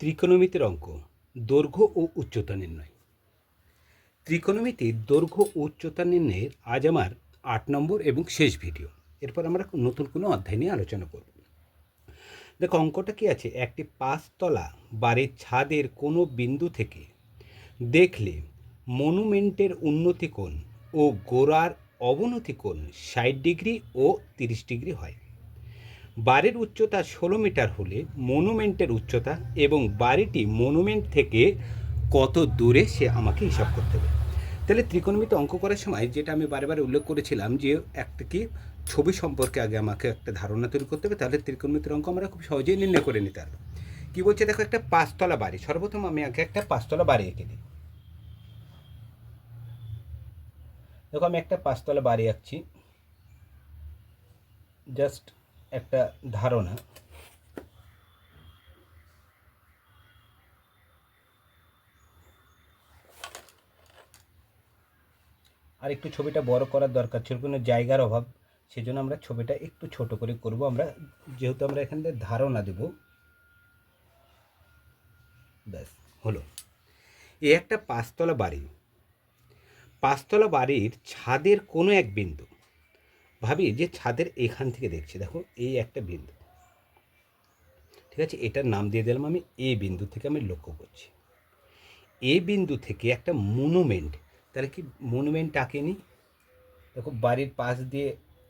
ত্রিকোণমিতির অঙ্ক, দৈর্ঘ্য ও উচ্চতা নির্ণয়। ত্রিকোণমিতির দৈর্ঘ্য ও উচ্চতা নির্ণয়ের আজ আমার আট নম্বর এবং শেষ ভিডিও। এরপর আমরা নতুন কোনো অধ্যায় নিয়ে আলোচনা করব। দেখো, অঙ্কটা কি আছে? একটি পাঁচতলা বাড়ির ছাদের কোনো বিন্দু থেকে দেখলে মনুমেন্টের উন্নতি কোণ ও গোড়ার অবনতি কোণ ষাট ডিগ্রি ও তিরিশ ডিগ্রি হয়। বাড়ির উচ্চতা ষোলো মিটার হলে মনুমেন্টের উচ্চতা এবং বাড়িটি মনুমেন্ট থেকে কত দূরে সে আমাকে হিসাব করতে হবে। তাহলে ত্রিকোণমিতি অঙ্ক করার সময় যেটা আমি বারে উল্লেখ করেছিলাম যে একটা কি ছবি সম্পর্কে আগে আমাকে একটা ধারণা তৈরি করতে হবে, তাহলে ত্রিকোণমিতির অঙ্ক আমরা খুব সহজেই নির্ণয় করে নিতে পারব। কী বলছে দেখো, একটা পাঁচতলা বাড়ি, সর্বপ্রথম আমি আগে একটা পাঁচতলা বাড়ি এঁকে দিই দেখো আমি একটা পাঁচতলা বাড়ি আঁকছি। জাস্ট একটা ধারণা। আর একটু ছবিটা বড় করার দরকার ছিল, কোনো জায়গার অভাব, সেজন্য আমরা ছবিটা একটু ছোট করে করব। আমরা যেহেতু আমরা এখান থেকে ধারণা দেব, ব্যাস, হলো। এই একটা পাঁচতলা বাড়ি। পাঁচতলা বাড়ির ছাদের কোনো এক বিন্দু। ভাবি, যে ছাদের এখান থেকে দেখছি, দেখো এই একটা বিন্দু। ঠিক আছে, এটার নাম দিয়ে দিলাম আমি এ বিন্দু থেকে আমি লক্ষ্য করছি। এ বিন্দু থেকে একটা মনুমেন্ট, তাহলে কি মনুমেন্ট আঁকেনি দেখো, বাড়ির পাশ দিয়ে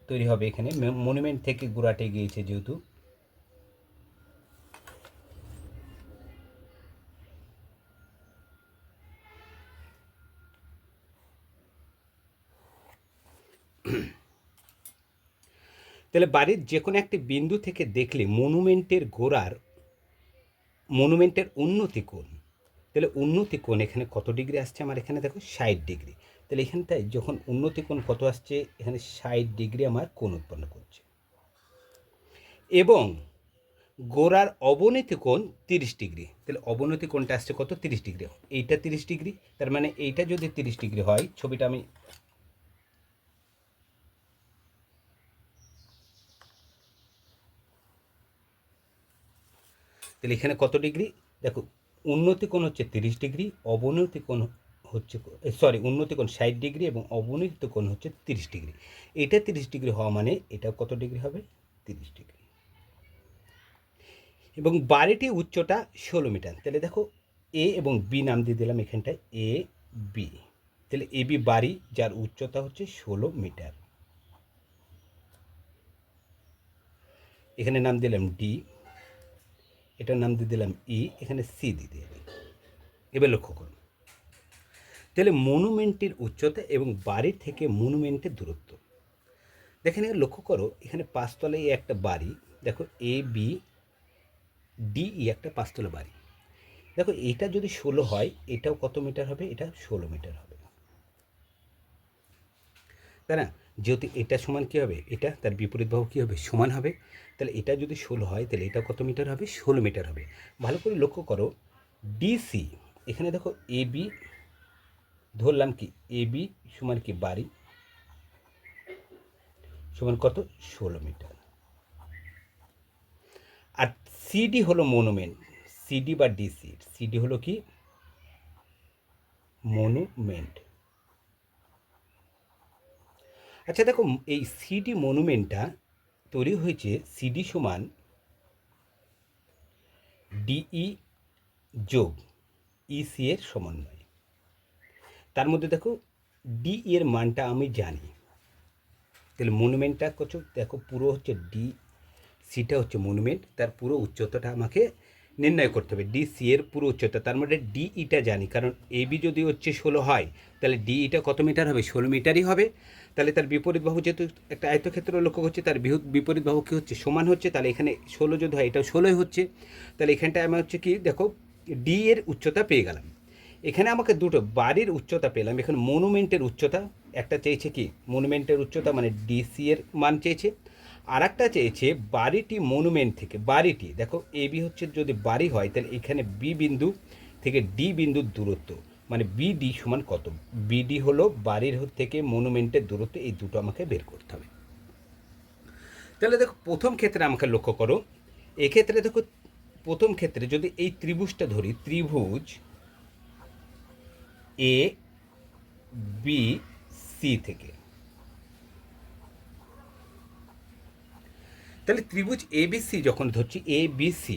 তৈরি হবে এখানে মনুমেন্ট থেকে গোড়াটে গিয়েছে যেহেতু। তাহলে বাড়ির যে কোনো একটি বিন্দু থেকে দেখলে মনুমেন্টের গোড়ার, মনুমেন্টের উন্নতি কোণ। তাহলে উন্নতি কোণ এখানে কত ডিগ্রি আসছে? আমার এখানে দেখো ষাট ডিগ্রি। তাহলে এখানটায় যখন উন্নতি কোণ কত আসছে? এখানে ষাট ডিগ্রি আমার কোণ উৎপন্ন করছে। এবং গোড়ার অবনতি কোণ তিরিশ ডিগ্রি। তাহলে অবনতি কোণটা আসছে কত? তিরিশ ডিগ্রি। এইটা তিরিশ ডিগ্রি, তার মানে এইটা যদি তিরিশ ডিগ্রি হয়, ছবিটা আমি তাহলে এখানে কত ডিগ্রি? দেখো, উন্নতি কোণ হচ্ছে তিরিশ ডিগ্রি, অবনতি কোণ হচ্ছে সরি উন্নতি কোণ ষাট ডিগ্রি এবং অবনতি কোণ হচ্ছে তিরিশ ডিগ্রি। এটা তিরিশ ডিগ্রি হওয়া মানে এটা কত ডিগ্রি হবে? তিরিশ ডিগ্রি। এবং বাড়িটি উচ্চতা ষোলো মিটার। তাহলে দেখো এ এবং বি নাম দিয়ে দিলাম এখানটায় এ বি তাহলে এ বি বাড়ি যার উচ্চতা হচ্ছে ষোলো মিটার। এখানে নাম দিলাম ডি এটার নাম দিয়ে দিলাম ই এখানে সি দিয়ে দিলাম। এবার লক্ষ্য করুন। তাহলে মনুমেন্টের উচ্চতা এবং বাড়ি থেকে মনুমেন্টের দূরত্ব। দেখেন এখানে লক্ষ্য করো, এখানে পাঁচতলা পাঁচতলায় একটা বাড়ি, দেখো এ বি ডি ই একটা পাঁচতলা বাড়ি। দেখো এটা যদি ষোলো হয়, এটাও কত মিটার হবে? এটা ষোলো মিটার হবে। তাই না? যেহেতু এটা সমান কী হবে? এটা, তার বিপরীত বাহু কী হবে? সমান হবে। তাহলে এটা যদি ষোলো হয়, তাহলে এটা কত মিটার হবে? ষোলো মিটার হবে। ভালো করে লক্ষ্য করো ডিসি এখানে দেখো এ বি ধরলাম কি এ বি সমান কি বাড়ি সমান কত? ষোলো মিটার। আর সিডি হলো মনুমেন্ট সিডি বা ডিসি সিডি হলো কি? মনুমেন্ট আচ্ছা দেখো, এই সিডি মনুমেন্টটা তৈরি হয়েছে সিডি সমান ডিই যোগ ইসি এর সমন্বয়। তার মধ্যে দেখো ডি এর মানটা আমি জানি। তাহলে মনুমেন্টটা করছ, দেখো, পুরো হচ্ছে ডি সিটা হচ্ছে মনুমেন্ট তার পুরো উচ্চতাটা আমাকে নির্ণয় করতে হবে। ডি সি এর পুরো উচ্চতা, তার মধ্যে ডি ইটা জানি। কারণ এ বি যদি হচ্ছে ষোলো হয়, তাহলে ডি ইটা কত মিটার হবে? ষোলো মিটারই হবে। তাহলে তার বিপরীত বাহু যেহেতু একটা আয়তক্ষেত্র লক্ষ্য করছে, তার বিপরীত বাহু কী হচ্ছে? সমান হচ্ছে। তাহলে এখানে ষোলো যদি হয়, এটাও ষোলোই হচ্ছে। তাহলে এখানটায় আমার হচ্ছে কি, দেখো ডি এর উচ্চতা পেয়ে গেলাম। এখানে আমাকে দুটো বাড়ির উচ্চতা পেলাম। এখানে মনুমেন্টের উচ্চতা, একটা চেয়েছে কি? মনুমেন্টের উচ্চতা মানে ডিসি এর মান চেয়েছে। আর একটা চেয়েছে বাড়িটি মনুমেন্ট থেকে, বাড়িটি। দেখো, এ বি হচ্ছে যদি বাড়ি হয়, তাহলে এখানে বি বিন্দু থেকে ডি বিন্দুর দূরত্ব মানে বিডি সমান কত? বিডি হলো বাড়ির থেকে মনুমেন্টের দূরত্ব, এই দুটো আমাকে বের করতে হবে। তাহলে দেখো, প্রথম ক্ষেত্রে আমাকে লক্ষ্য করো, এক্ষেত্রে দেখো, প্রথম ক্ষেত্রে যদি এই ত্রিভুজটা ধরি, ত্রিভুজ এ বি সি থেকে তাহলে ত্রিভুজ এবিসি যখন ধরছি এ বি সি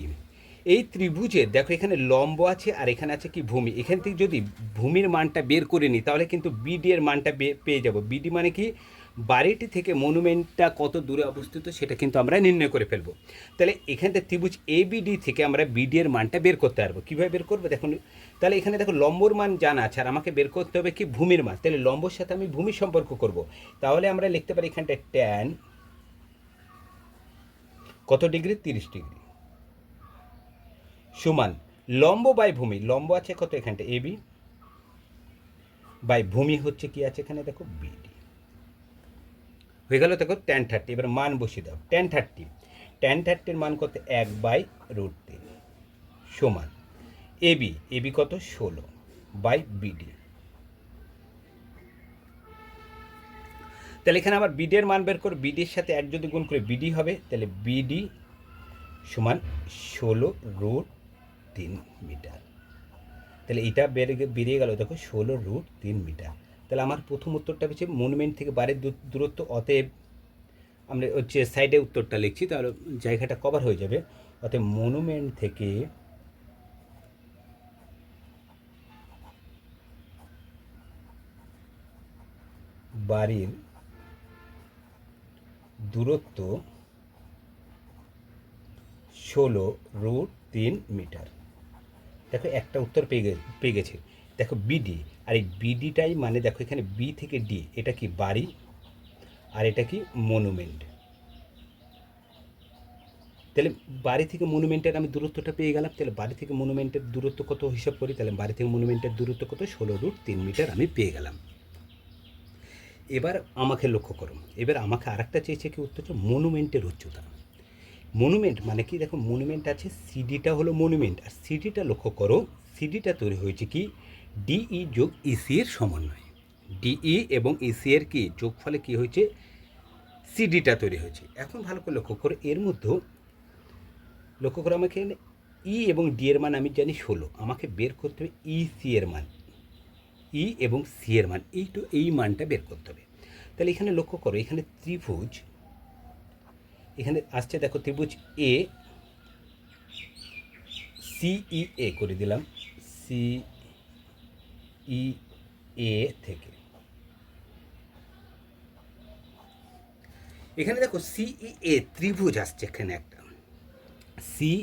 এই ত্রিভুজের দেখো এখানে লম্ব আছে আর এখানে আছে কি ভূমি। এখান থেকে যদি ভূমির মানটা বের করে নিই তাহলে কিন্তু বিডি এর মানটা পেয়ে যাব। বিডি মানে কি? বাড়িটি থেকে মনুমেন্টটা কত দূরে অবস্থিত সেটা কিন্তু আমরা নির্ণয় করে ফেলব। তাহলে এখান থেকে ত্রিভুজ এ বিডি থেকে আমরা বিডি এর মানটা বের করতে পারব। কীভাবে বের করব? দেখুন, তাহলে এখানে দেখো লম্বর মান জানা আছে, আর আমাকে বের করতে হবে কি? ভূমির মান। তাহলে লম্বর সাথে আমি ভূমি সম্পর্ক করব। তাহলে আমরা লিখতে পারি এখানটায় ট্যান কত ডিগ্রি? তিরিশ ডিগ্রি। সমান, লম্ব বাই ভূমি। লম্ব আছে কত এখানটা? এবি বাই ভূমি হচ্ছে কি আছে এখানে? দেখো বিডি হয়ে গেল দেখো টেন থার্টি এবার মান বসিয়ে দাও। টেন থার্টি টেন থার্টির মান কত? এক বাই রুট তিন। সমান এবি এবি কত? ষোলো। বাই বিডি তাহলে এখানে আবার বিডি এর মান বের করে। বিডির সাথে এক যদি গুণ করে বিডি হবে, তাহলে বিডি সমান ষোলো রুট তিন মিটার। তাহলে এটা বেড়ে বেরিয়ে গেল দেখো, ষোলো রুট তিন মিটার। তাহলে আমার প্রথম উত্তরটা হচ্ছে মনুমেন্ট থেকে বাড়ির দূরত্ব, অতএব আমরা হচ্ছে সাইডে উত্তরটা লিখছি, তাহলে জায়গাটা কভার হয়ে যাবে। অতএব মনুমেন্ট থেকে বাড়ির দূরত্ব ষোলো রুট তিন মিটার। দেখো একটা উত্তর পেয়ে গে, পেয়ে গেছে। দেখো বিডি আর এই বিডিটাই মানে দেখো এখানে বি থেকে ডি এটা কি বাড়ি আর এটা কি মনুমেন্ট তাহলে বাড়ি থেকে মনুমেন্টের আমি দূরত্বটা পেয়ে গেলাম, তাহলে বাড়ি থেকে মনুমেন্টের দূরত্ব কত হিসাব করি? তাহলে বাড়ি থেকে মনুমেন্টের দূরত্ব কত? ষোলো রুট তিন মিটার আমি পেয়ে গেলাম। এবার আমাকে লক্ষ্য করো। এবার আমাকে আরেকটা চেয়েছে কি উত্তরটা মনুমেন্টের উচ্চতা। মনুমেন্ট মানে কি? দেখো মনুমেন্ট আছে সিডিটা হলো মনুমেন্ট আর সিডিটা লক্ষ্য করো সিডিটা তৈরি হয়েছে কি? ডিই যোগ ইসি এর সমন্বয়। ডিই এবং ইসি এর কি? যোগফলে কি হয়েছে? সিডিটা তৈরি হয়েছে। এখন ভালো করে লক্ষ্য করো, এর মধ্যেও লক্ষ্য করো আমাকে ই এবং ডি এর মান আমি জানি ষোলো। আমাকে বের করতে হবে ইসি এর মান। ই এবং সি এর মান, এই তো এই মানটা বের করতে হবে। তাহলে এখানে লক্ষ্য করো, এখানে ত্রিভুজ, এখানে আসছে দেখো ত্রিভুজ এ সিই এ করে দিলাম সি ই এ থেকে। এখানে দেখো সিই এ ত্রিভুজ আসছে এখানে একটা। সিই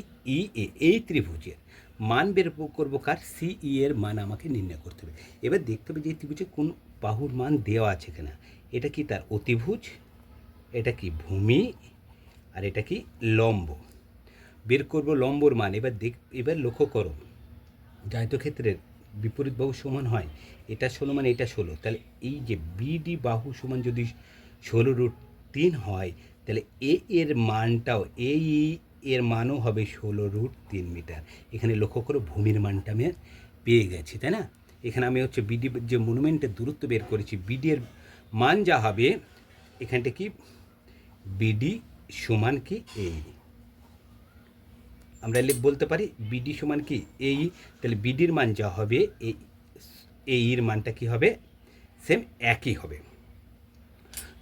এ এই ত্রিভুজের। মান বের করব কার? সিই এর মান আমাকে নির্ণয় করতে হবে। এবার দেখতে হবে যে ত্রিভুজে কোন বাহুর মান দেওয়া আছে কিনা। এটা কি তার অতিভুজ? এটা কি ভূমি? আর এটা কি লম্ব? বের করব লম্বর মান। এবার দেখ, এবার লক্ষ্য করো। ক্ষেত্রের বিপরীত বাহু সমান হয়। এটা ষোলো মানে এটা ষোলো। তাহলে এই যে বিডি বাহু সমান যদি ষোলো রুট তিন হয়, তাহলে এ এর মানটাও এই এর মানও হবে ষোলো রুট তিন মিটার। এখানে লক্ষ্য করো ভূমির মানটা আমি পেয়ে গেছি, তাই না? এখানে আমি হচ্ছে বিডি যে মনুমেন্টের দূরত্ব বের করেছি বিডি এর মান যা হবে, এখানটা কি? বিডি সমান কি এই আমরা বলতে পারি বিডি সমান কি এই তাহলে বিডির মান যা হবে এই এইর মানটা কি হবে? সেম একই হবে।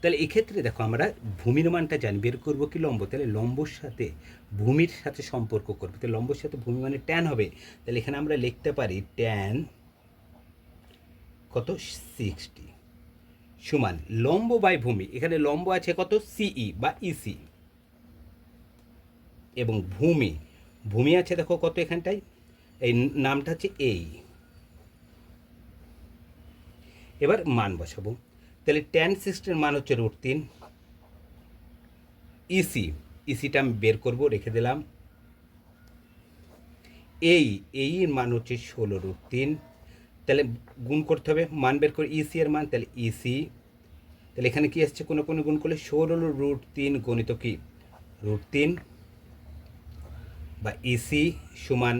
তাহলে এক্ষেত্রে দেখো আমরা ভূমির মানটা জানি, বের করব কি লম্ব? তাহলে লম্বর সাথে ভূমির সাথে সম্পর্ক করব। তাহলে লম্বর সাথে ভূমি মানে ট্যান হবে। তাহলে এখানে আমরা লিখতে পারি ট্যান কত? সিক্সটি সমান লম্ব বাই ভূমি। এখানে লম্ব আছে কত? সিই বা ইসি এবং ভূমি ভূমি আছে দেখো কত এখানটায়? এই নামটা হচ্ছে এই এবার মান বসাবো। তাহলে টেন সিক্সটির মান হচ্ছে রুট তিন। ইসি ইসিটা আমি বের করব, রেখে দিলাম। এই এই মান হচ্ছে ষোলো রুট তিন। তাহলে গুণ করতে হবে, মান বের করে ইসি এর মান, তাহলে ইসি তাহলে এখানে কি আসছে? কোনো কোনো গুণ করলে ষোলো রুট তিন গণিত কি? রুট তিন বা ইসি সমান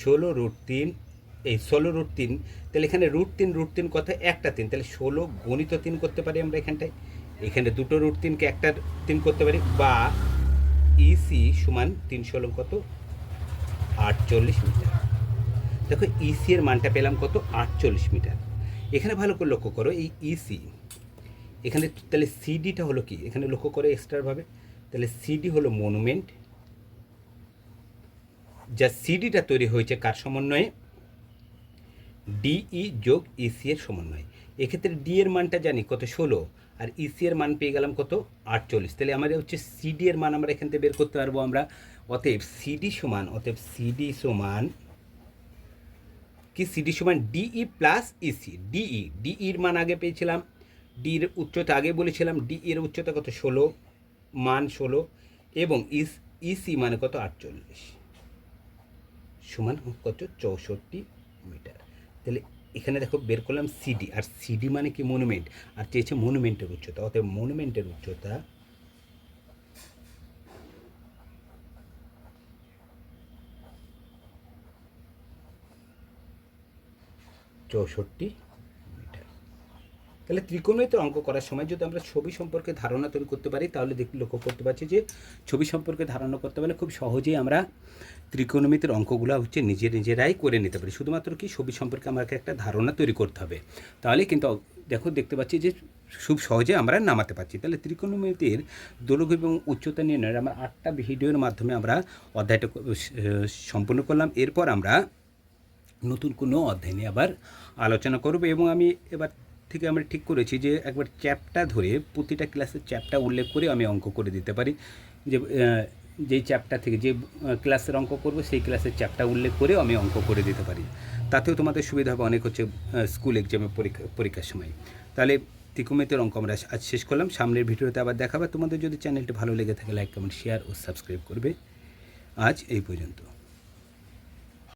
ষোলো রুট তিন। এই ষোলো রুট তিন, তাহলে এখানে রুট তিন রুট তিন কথা একটা তিন, তাহলে ষোলো গণিত তিন করতে পারি আমরা এখানটায়? এখানে দুটো রুট তিনকে একটা তিন করতে পারি, বা ইসি সমান তিন ষোলো কত? আটচল্লিশ মিটার। দেখো ইসি এর মানটা পেলাম কত? আটচল্লিশ মিটার। এখানে ভালো করে লক্ষ্য করো, এই ইসি এখানে তাহলে সিডিটা হলো কি? এখানে লক্ষ্য করো এক্সট্রাভাবে তাহলে সিডি হলো মনুমেন্ট যা সিডিটা তৈরি হয়েছে কার সমন্বয়ে? ডিই যোগ ইসি এর সমন্বয়। এক্ষেত্রে ডি এর মানটা জানি কত ষোলো, আর ইসি এর মান পেয়ে গেলাম কত আটচল্লিশ। তাহলে আমাদের হচ্ছে সিডি এর মান আমরা এখান থেকে বের করতে পারব আমরা। অতএব সিডি সমান, অতএব সিডি সমান কি? সিডি সমান ডিই প্লাস ইসি ডিই ডিইর মান আগে পেয়েছিলাম। ডির উচ্চতা আগে বলেছিলাম ডি এর উচ্চতা কত ষোলো, মান ষোলো, এবং ইস ইসি মানে কত আটচল্লিশ। সমান কত চৌষট্টি মিটার। তাহলে এখানে দেখো বের করলাম সিডি আর সিডি মানে কি মনুমেন্ট আর চেয়েছে মনুমেন্টের উচ্চতা। অতএব মনুমেন্টের উচ্চতা চৌষট্টি তাহলে ত্রিকোণমিতির অঙ্ক করার সময় যদি আমরা ছবি সম্পর্কে ধারণা তৈরি করতে পারি, তাহলে দেখ, লক্ষ্য করতে পারছি যে ছবি সম্পর্কে ধারণা করতে পারলে খুব সহজেই আমরা ত্রিকোণমিতির অঙ্কগুলো হচ্ছে নিজে নিজেরাই করে নিতে পারি। শুধুমাত্র কি ছবি সম্পর্কে আমাকে একটা ধারণা তৈরি করতে হবে। তাহলে কিন্তু দেখো, দেখতে পাচ্ছি যে খুব সহজে আমরা নামাতে পারছি। তাহলে ত্রিকোণমিতির দৈর্ঘ্য এবং উচ্চতা নির্ণয়ের আমরা আটটা ভিডিওর মাধ্যমে আমরা অধ্যায়টা সম্পূর্ণ করলাম। এরপর আমরা নতুন কোনো অধ্যায় নিয়ে আবার আলোচনা করব এবং আমি এবার থেকে আমরা ঠিক করেছি যে একবার চ্যাপটা ধরে প্রতিটা ক্লাসের চ্যাপটা উল্লেখ করে আমি অঙ্ক করে দিতে পারি। যে যেই চ্যাপটা থেকে যে ক্লাসের অঙ্ক করব সেই ক্লাসের চ্যাপটা উল্লেখ করেও আমি অঙ্ক করে দিতে পারি। তাতেও তোমাদের সুবিধা হবে, অনেক হচ্ছে স্কুল এক্সামে পরীক্ষা, পরীক্ষার সময়। তাহলে ত্রিকোণমিতির অঙ্ক আমরা আজ শেষ করলাম। সামনের ভিডিওতে আবার দেখাবে। তোমাদের যদি চ্যানেলটি ভালো লেগে থাকে লাইক কমেন্ট শেয়ার ও সাবস্ক্রাইব করবে। আজ এই পর্যন্ত।